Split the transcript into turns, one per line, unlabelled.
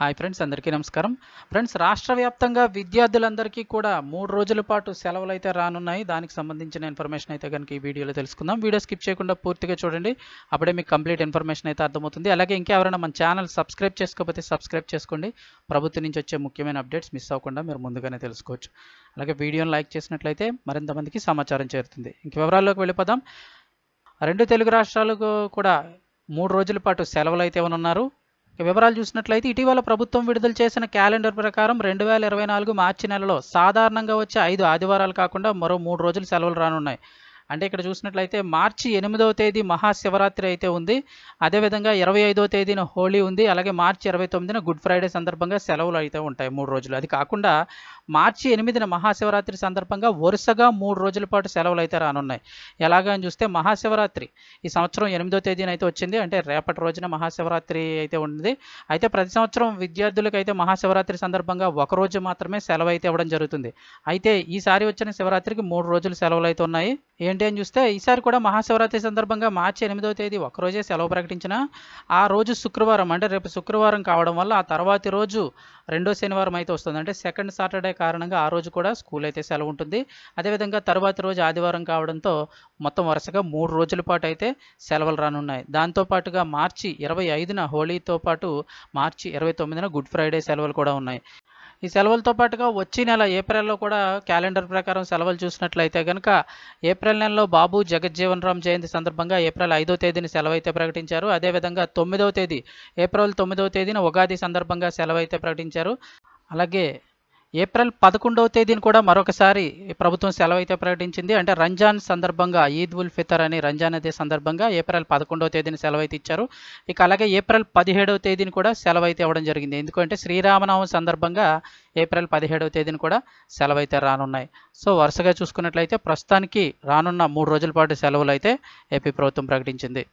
Hi friends అందరికీ నమస్కారం. Friends రాష్ట్ర వ్యాప్తంగా విద్యార్థులందరికీ కూడా మూడు రోజుల పాటు సెలవులు అయితే రానున్నాయి. దానికి సంబంధించిన ఇన్ఫర్మేషన్ అయితే కనుక ఈ వీడియోలో తెలుసుకుందాం. వీడియో స్కిప్ చేయకుండా పూర్తిగా చూడండి. అప్పుడే మీకు కంప్లీట్ ఇన్ఫర్మేషన్ అయితే అర్థమవుతుంది. అలాగే ఇంకెవరైనా మన ఛానల్ సబ్స్క్రైబ్ చేసుకోకపోతే సబ్స్క్రైబ్ చేసుకోండి. ప్రభుత్వం నుంచి వచ్చే ముఖ్యమైన అప్డేట్స్ మిస్ అవ్వకుండా మీరు ముందుగానే తెలుసుకోవచ్చు. అలాగే వీడియోని లైక్ చేసినట్లయితే మరింత మందికి సమాచారం చేరుతుంది. ఇంక వివరాల్లోకి వెళ్ళిపోదాం. రెండు తెలుగు రాష్ట్రాలకు కూడా మూడు రోజుల పాటు సెలవులు అయితే ఉన్నారు వివరాలు చూసినట్లయితే ఇటీవల ప్రభుత్వం విడుదల చేసిన క్యాలెండర్ ప్రకారం రెండు వేల ఇరవై నాలుగు మార్చి నెలలో సాధారణంగా వచ్చే ఐదు ఆదివారాలు కాకుండా మరో మూడు రోజులు సెలవులు రానున్నాయి. అంటే ఇక్కడ చూసినట్లయితే మార్చి ఎనిమిదవ తేదీ మహాశివరాత్రి అయితే ఉంది. అదేవిధంగా ఇరవై ఐదవ తేదీన హోలీ ఉంది. అలాగే మార్చి ఇరవై తొమ్మిదిన గుడ్ ఫ్రైడే సందర్భంగా సెలవులు అయితే ఉంటాయి మూడు రోజులు. అది కాకుండా మార్చి ఎనిమిదిన మహాశివరాత్రి సందర్భంగా వరుసగా మూడు రోజుల పాటు సెలవులు అయితే రానున్నాయి. ఎలాగా అని చూస్తే మహాశివరాత్రి ఈ సంవత్సరం ఎనిమిదో తేదీన అయితే వచ్చింది. అంటే రేపటి రోజున మహాశివరాత్రి అయితే ఉంది అయితే ప్రతి సంవత్సరం విద్యార్థులకు అయితే మహాశివరాత్రి సందర్భంగా ఒక రోజు మాత్రమే సెలవు అయితే ఇవ్వడం జరుగుతుంది. అయితే ఈసారి వచ్చిన శివరాత్రికి మూడు రోజులు సెలవులు అయితే ఉన్నాయి. ఏంటి అని చూస్తే ఈసారి కూడా మహాశివరాత్రి సందర్భంగా మార్చి ఎనిమిదవ తేదీ ఒకరోజే సెలవు ప్రకటించిన ఆ రోజు శుక్రవారం అంటే రేపు శుక్రవారం కావడం వల్ల ఆ తర్వాతి రోజు రెండో శనివారం అయితే వస్తుంది. అంటే సెకండ్ సాటర్డే కారణంగా ఆ రోజు కూడా స్కూల్ అయితే సెలవు ఉంటుంది. అదేవిధంగా తర్వాతి రోజు ఆదివారం కావడంతో మొత్తం వరుసగా మూడు రోజుల పాటు అయితే సెలవులు రానున్నాయి. దాంతోపాటుగా మార్చి ఇరవై ఐదున హోలీతో పాటు మార్చి ఇరవై తొమ్మిదిన గుడ్ ఫ్రైడే సెలవులు కూడా ఉన్నాయి. ఈ సెలవులతో పాటుగా వచ్చే నెల ఏప్రిల్లో కూడా క్యాలెండర్ ప్రకారం సెలవులు చూసినట్లయితే కనుక ఏప్రిల్ నెలలో బాబు జగజ్జీవన్ రామ్ జయంతి సందర్భంగా ఏప్రిల్ ఐదో తేదీని సెలవు అయితే ప్రకటించారు. అదేవిధంగా తొమ్మిదవ తేదీ ఏప్రిల్ తొమ్మిదవ తేదీన ఉగాది సందర్భంగా సెలవు అయితే ప్రకటించారు. అలాగే ఏప్రిల్ పదకొండవ తేదీని కూడా మరొకసారి ప్రభుత్వం సెలవు అయితే ప్రకటించింది. అంటే రంజాన్ సందర్భంగా ఈద్ ఉల్ ఫితర్ అని రంజాన్ అదే సందర్భంగా ఏప్రిల్ పదకొండవ తేదీని సెలవు అయితే ఇచ్చారు. ఇక అలాగే ఏప్రిల్ పదిహేడవ తేదీని కూడా సెలవు అయితే ఇవ్వడం జరిగింది. ఎందుకంటే శ్రీరామనవమి సందర్భంగా ఏప్రిల్ పదిహేడవ తేదీని కూడా సెలవు అయితే రానున్నాయి. సో వరుసగా చూసుకున్నట్లయితే ప్రస్తుతానికి రానున్న మూడు రోజుల పాటు సెలవులు అయితే ఏపీ ప్రభుత్వం ప్రకటించింది.